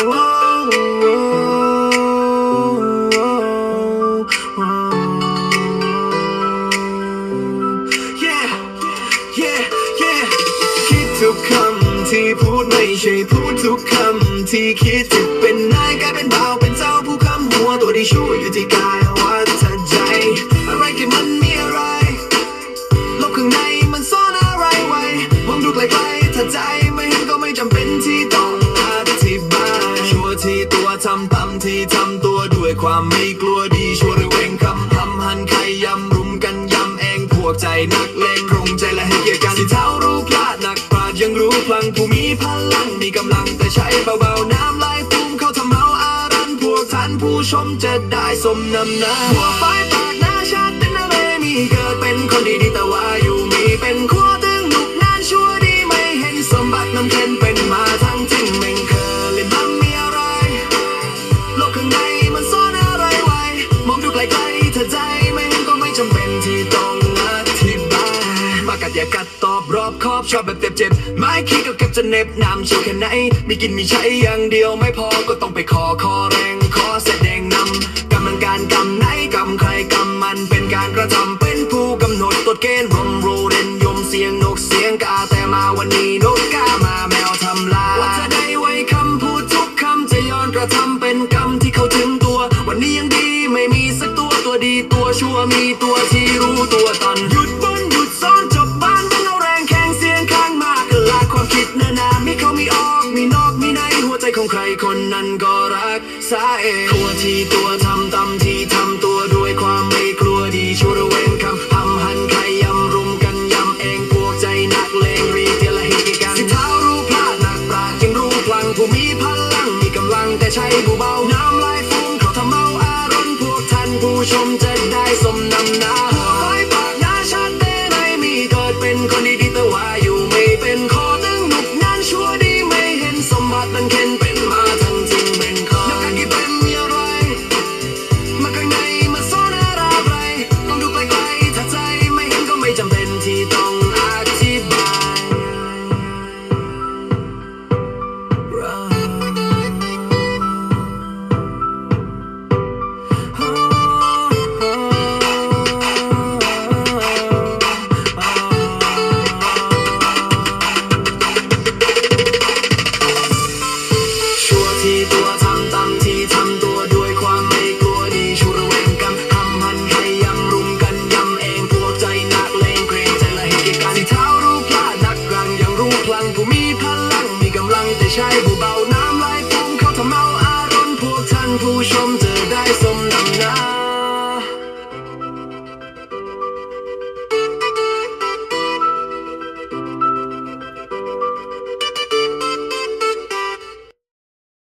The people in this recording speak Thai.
ทุกคำที่พูดไม่ใช่พูดทุกคำที่คิดจะเป็นนายกลายเป็นบ่าวเป็นเจ้าผู้คำหัวตัวที่ชั่วอยู่ที่กา ความไม่กลัวดีชัวร์ระเวงคำทำหันใครยำรุมกันยำเองพวกใจนักเลงคงใจและให้เกียรติกันสิเท้ารู้พลาดหนักปราดยังรู้พลังผู้มีพลังมีกำลังแต่ใช้เบาๆน้ำไหลฟุ้งเข้าทำเมาอารันพวกท่านผู้ชมจะได้สมนำหน้าหัวไฟปากหน้าชาติเป็นอะไรมีเกิดเป็นคนดี ที่ต้องอธิบายมากัดอย่ากัดตอบรอบคอบชอบแบบเจ็บเจ็บไม่คิดก็เก็บจะเน็บนำเชียวแค่ไหนมีกินมีใช้อย่างเดียวไม่พอก็ต้องไปขอคอแรงขอแสดงนำกำลังการกำไหน ครคนนั้นก็รักษาเองตัวที่ตัวทำตำที่ทำตัวด้วยความไม่กลัวดีชัวร์ระเวงคำทำหันใครยำรุมกันยำเองพวกใจนักเลงรีเดียละหตุกันสิเท้ารู้พลาดหนักปราดยังรู้พลังผู้มีพลังมีกำลังแต่ใช้ผู้เบาน้ำลายฟุ้งเขาทำเมาอารมณ์พวกท่านผู้ชมจะได้สมนำหน้า ลังผู้มีพลังมีกำลังแต่ใช้ผู้เบาน้ำไหลพุ่งเข้าทำเอาอารมณ์พวกท่านผู้ชมจะได้สมนำหน้า